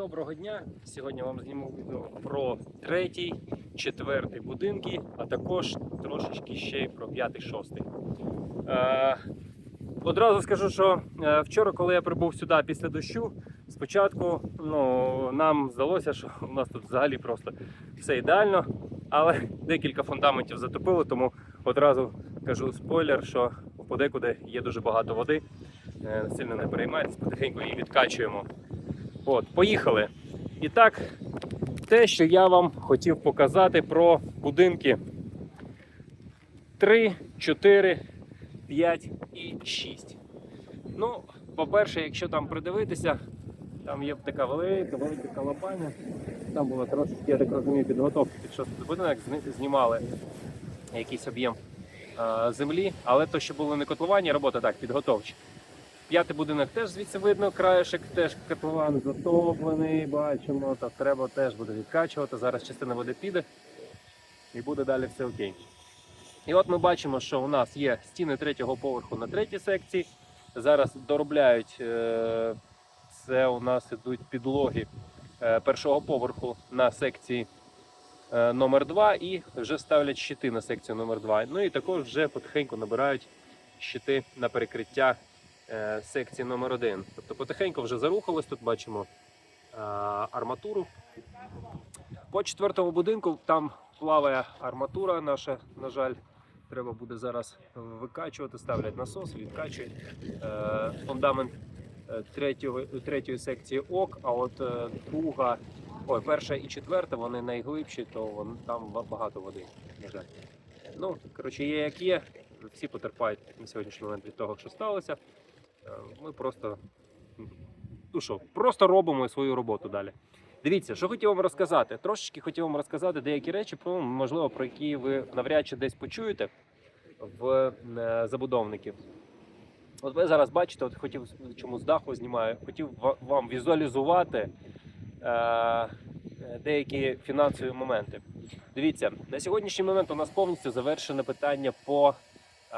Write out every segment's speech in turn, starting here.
Доброго дня! Сьогодні вам зніму відео про третій, четвертий будинки, а також трошечки ще й про п'ятий, шостий. Е, одразу скажу, що е, вчора, коли я прибув сюди після дощу, спочатку ну, нам здалося, що у нас тут взагалі просто все ідеально, але декілька фундаментів затопило, тому одразу кажу спойлер, що подекуди є дуже багато води. Е, Сильно не переймайтесь, потихеньку її відкачуємо. От, поїхали. І так, те, що я вам хотів показати про будинки 3, 4, 5 і 6. Ну, по-перше, якщо там придивитися, там є така велика, велика колобаня. Там було трошки, я так розумію, підготовки під шостий будинок, знімали якийсь об'єм е, землі, але то, що було не котлування, робота так, підготовча. П'ятий будинок теж звідси видно, краєшок теж котлован затоплений, бачимо, так треба теж буде відкачувати. Зараз частина води піде і буде далі все окей. І от ми бачимо, що у нас є стіни третього поверху на третій секції. Зараз доробляють, е, це у нас ідуть підлоги е, першого поверху на секції е, номер 2 і вже ставлять щити на секцію номер 2 Ну і також вже потихеньку набирають щити на перекриття секції номер 1 Тобто потихеньку вже зарухалось, тут бачимо е, арматуру. По четвертому будинку там плаває арматура наша, на жаль. Треба буде зараз викачувати, ставлять насос, відкачують. Е, фундамент е, третього, третьої секції ок, а от е, друга, ой, перша і четверта, вони найглибші, то там багато води, на жаль. Ну, коротше, є як є. Всі потерпають на сьогоднішній момент від того, що сталося. Е, Ми просто, ну що, просто робимо свою роботу далі. Дивіться, що хотів вам розказати. Трошечки хотів вам розказати деякі речі, можливо, про які ви навряд чи десь почуєте в е, забудовників. От ви зараз бачите, от хотів чому з даху знімаю, хотів вам візуалізувати е, деякі фінансові моменти. Дивіться, на сьогоднішній момент у нас повністю завершене питання по е,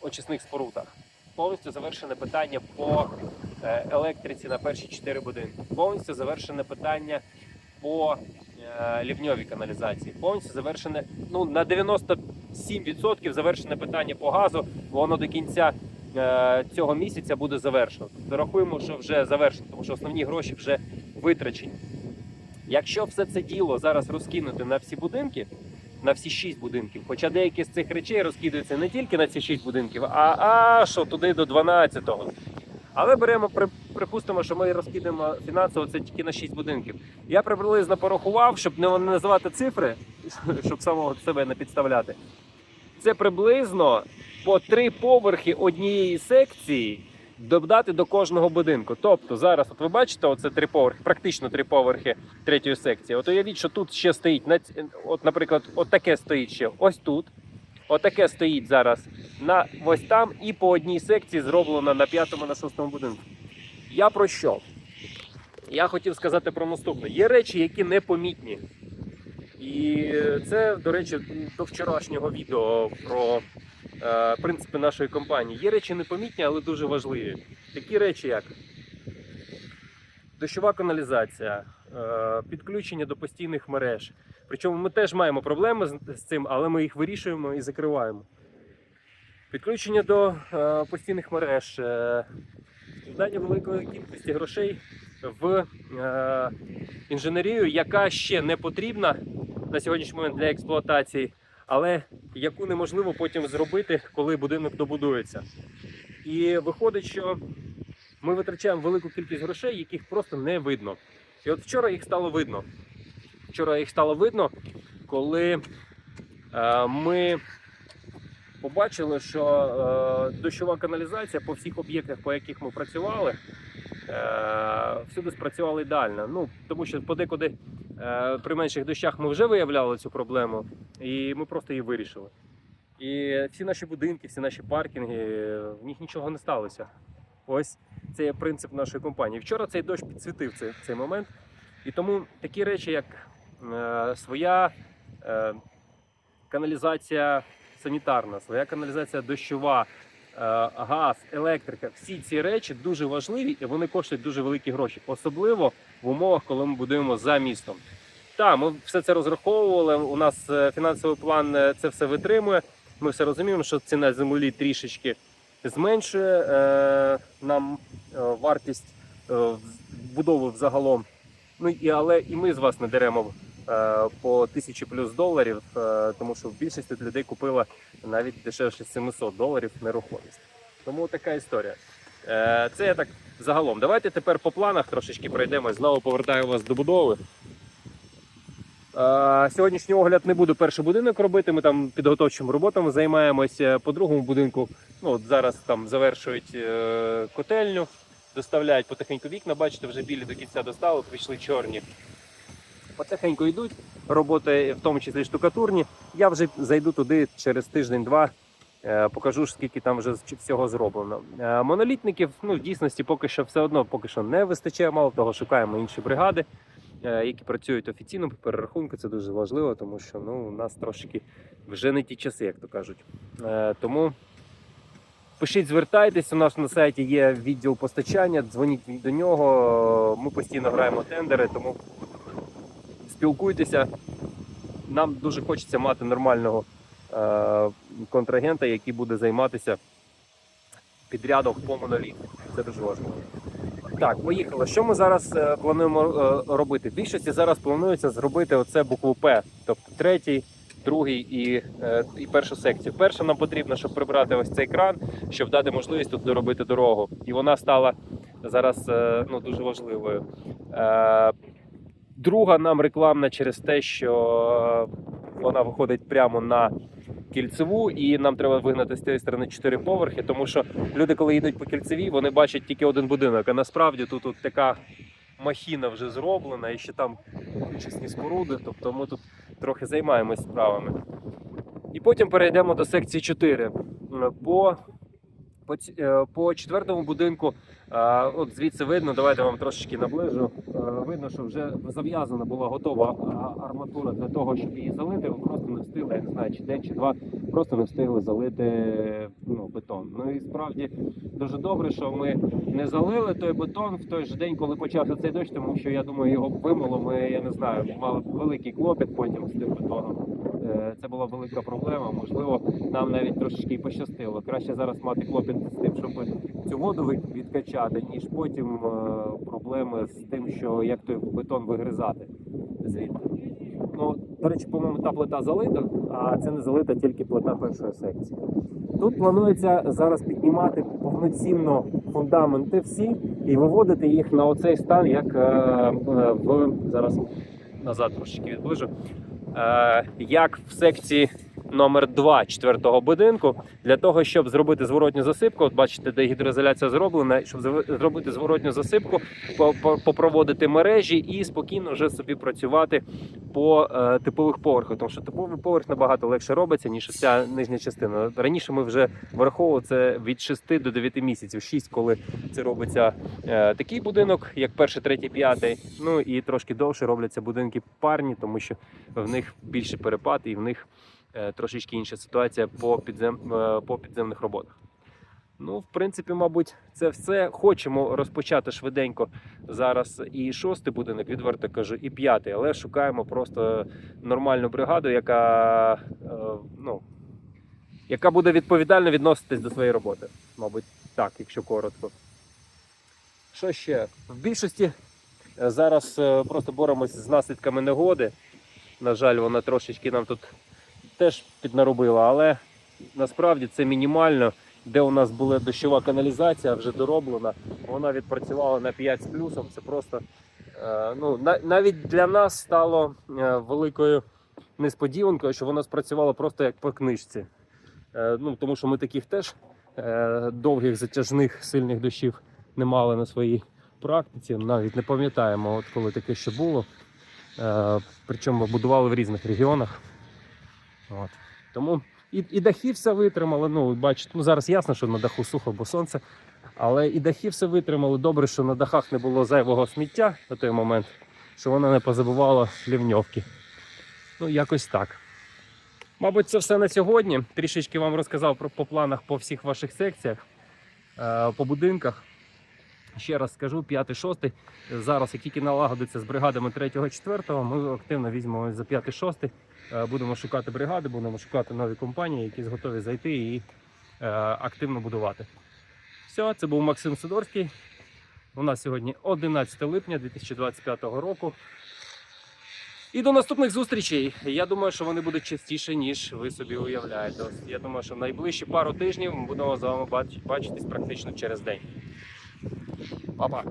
очисних спорудах. Повністю завершене питання по е, електриці на перші чотири будинки. Повністю завершене питання по е, лівньовій каналізації. Повністю завершене ну, на 97% завершене питання по газу. Воно до кінця е, цього місяця буде завершено. Тобто рахуємо, що вже завершено, тому що основні гроші вже витрачені. Якщо все це діло зараз розкинути на всі будинки, на всі шість будинків, хоча деякі з цих речей розкидаються не тільки на ці шість будинків, а, а що туди до 12-го. Але беремо, припустимо, що ми розкидаємо фінансово це тільки на 6 будинків. Я приблизно порахував, щоб не називати цифри, щоб самого себе не підставляти. Це приблизно по три поверхи однієї секції додати до кожного будинку. Тобто зараз, от ви бачите, оце три поверхи, практично три поверхи третьої секції. От уявіть, що тут ще стоїть, от, наприклад, от таке стоїть ще ось тут. Отаке стоїть зараз на ось там і по одній секції зроблено на п'ятому на шостому будинку. Я про що? Я хотів сказати про наступне. Є речі, які непомітні. І це, до речі, до вчорашнього відео про е, принципи нашої компанії. Є речі непомітні, але дуже важливі. Такі речі, як дощова каналізація, е, підключення до постійних мереж. Причому ми теж маємо проблеми з, цим, але ми їх вирішуємо і закриваємо. Підключення до е, постійних мереж, е, вкладання великої кількості грошей в е, інженерію, яка ще не потрібна на сьогоднішній момент для експлуатації, але яку неможливо потім зробити, коли будинок добудується. І виходить, що ми витрачаємо велику кількість грошей, яких просто не видно. І от вчора їх стало видно. Вчора їх стало видно, коли е, ми побачили, що е, дощова каналізація по всіх об'єктах, по яких ми працювали, всюди спрацювала ідеально. Ну, тому що подекуди е, при менших дощах ми вже виявляли цю проблему, і ми просто її вирішили. І всі наші будинки, всі наші паркінги, в них нічого не сталося. Ось це є принцип нашої компанії. Вчора цей дощ підсвітив цей, цей момент. І тому такі речі, як е, своя е, каналізація санітарна, своя каналізація дощова, е, газ, електрика, всі ці речі дуже важливі і вони коштують дуже великі гроші, особливо в умовах, коли ми будуємо за містом. Так, ми все це розраховували. У нас е, фінансовий план е, це все витримує. Ми все розуміємо, що ціна землі трішечки зменшує е, нам е, вартість е, будови взагалом. Ну і але і ми з вас не деремо е, по тисячі плюс доларів, е, тому що більшість тут людей купила навіть дешевше 700 доларів нерухомість. Тому така історія. Е, Це я так загалом. Давайте тепер по планах трошечки пройдемо. Знову повертаю вас до будови. Е, Сьогоднішній огляд не буду перший будинок робити. Ми там підготовчими роботами займаємося. По другому будинку, ну от зараз там завершують е, котельню, доставляють потихеньку вікна. Бачите, вже білі до кінця доставок, пішли чорні. Потихеньку йдуть роботи, в тому числі штукатурні. Я вже зайду туди через тиждень-два. е, Покажу скільки там вже всього зроблено. Е, Монолітників ну, в дійсності поки що все одно поки що не вистачає. Мало того, шукаємо інші бригади, е, які працюють офіційно по перерахунку. Це дуже важливо, тому що ну, у нас трошки вже не ті часи, як то кажуть. Тому пишіть, звертайтесь. У нас на сайті є відділ постачання, дзвоніть до нього. Ми постійно граємо тендери, тому спілкуйтеся. Нам дуже хочеться мати нормального е, контрагента, який буде займатися підрядом по моноліту. Це дуже важливо. Так, поїхали. Що ми зараз е, плануємо е, робити? В більшості зараз планується зробити оце букву П, тобто третій, другий і, е, і першу секцію. Перша нам потрібно, щоб прибрати ось цей кран, щоб дати можливість тут доробити дорогу. І вона стала зараз е, ну, дуже важливою. Е, Друга нам рекламна через те, що вона виходить прямо на кільцеву, і нам треба вигнати з цієї сторони чотири поверхи, тому що люди, коли їдуть по кільцевій, вони бачать тільки один будинок. А насправді тут от така махіна вже зроблена, і ще там очисні споруди. Тобто ми тут трохи займаємось справами. І потім перейдемо до секції 4. По, по, е, по четвертому будинку, от звідси видно, давайте вам трошечки наближу. Видно, що вже зав'язана була готова арматура для того, щоб її залити. Ви просто не встигли, я не знаю, чи день, чи два, просто не встигли залити ну, бетон. Ну і справді дуже добре, що ми не залили той бетон в той же день, коли почався цей дощ, тому що я думаю, його вимило. Ми я не знаю, мали великий клопіт потім з тим бетоном. Е, Це була велика проблема. Можливо, нам навіть трошечки пощастило. Краще зараз мати клопіт з тим, щоб цю воду відкачати, ніж потім е, проблеми з тим, що як той бетон вигризати звідти. Ну, до речі, по-моєму, та плита залита, а це не залита тільки плита першої секції. Тут планується зараз піднімати повноцінно фундаменти всі і виводити їх на оцей стан, як е, е, в зараз назад трошечки відближу. Е, як в секції номер 2 четвертого будинку, для того, щоб зробити зворотню засипку, от бачите, де гідроізоляція зроблена, щоб зробити зворотню засипку, по- по- попроводити мережі і спокійно вже собі працювати по е, типових поверхах. Тому що типовий поверх набагато легше робиться, ніж ця нижня частина. Раніше ми вже враховували це від 6 до 9 місяців. 6, коли це робиться е, такий будинок, як перший, третій, п'ятий. Ну і трошки довше робляться будинки парні, тому що в них більше перепад і в них трошечки інша ситуація по, підзем, е, по підземних роботах. Ну, в принципі, мабуть, це все. Хочемо розпочати швиденько зараз і шостий будинок, відверто кажу, і п'ятий, але шукаємо просто нормальну бригаду, яка, е, ну, яка буде відповідально відноситись до своєї роботи. Мабуть, так, якщо коротко. Що ще? В більшості е, зараз е, просто боремось з наслідками негоди. На жаль, вона трошечки нам тут теж піднаробила, але насправді це мінімально. Де у нас була дощова каналізація, вже дороблена, вона відпрацювала на 5 з плюсом. Це просто е, ну, навіть для нас стало е, великою несподіванкою, що вона спрацювала просто як по книжці. Е, ну, тому що ми таких теж довгих затяжних сильних дощів не мали на своїй практиці. Навіть не пам'ятаємо, от коли таке ще було. Причому будували в різних регіонах. От. Тому і, і дахи все витримали. Ну, бачите, ну зараз ясно, що на даху сухо, бо сонце. Але і дахи все витримали. Добре, що на дахах не було зайвого сміття на той момент, що вона не позабувала лівньовки. Ну, якось так. Мабуть, це все на сьогодні. Трішечки вам розказав про по планах по всіх ваших секціях, е, по будинках. Ще раз скажу, 5-6. Зараз, як тільки налагодиться з бригадами 3-4, ми активно візьмемо за 5-6. Е, Будемо шукати бригади, будемо шукати нові компанії, які готові зайти і е, активно будувати. Все, це був Максим Сидорський. У нас сьогодні 11 липня 2025 року. І до наступних зустрічей. Я думаю, що вони будуть частіше, ніж ви собі уявляєте. Я думаю, що в найближчі пару тижнів ми будемо з вами бачитись практично через день. Па-па!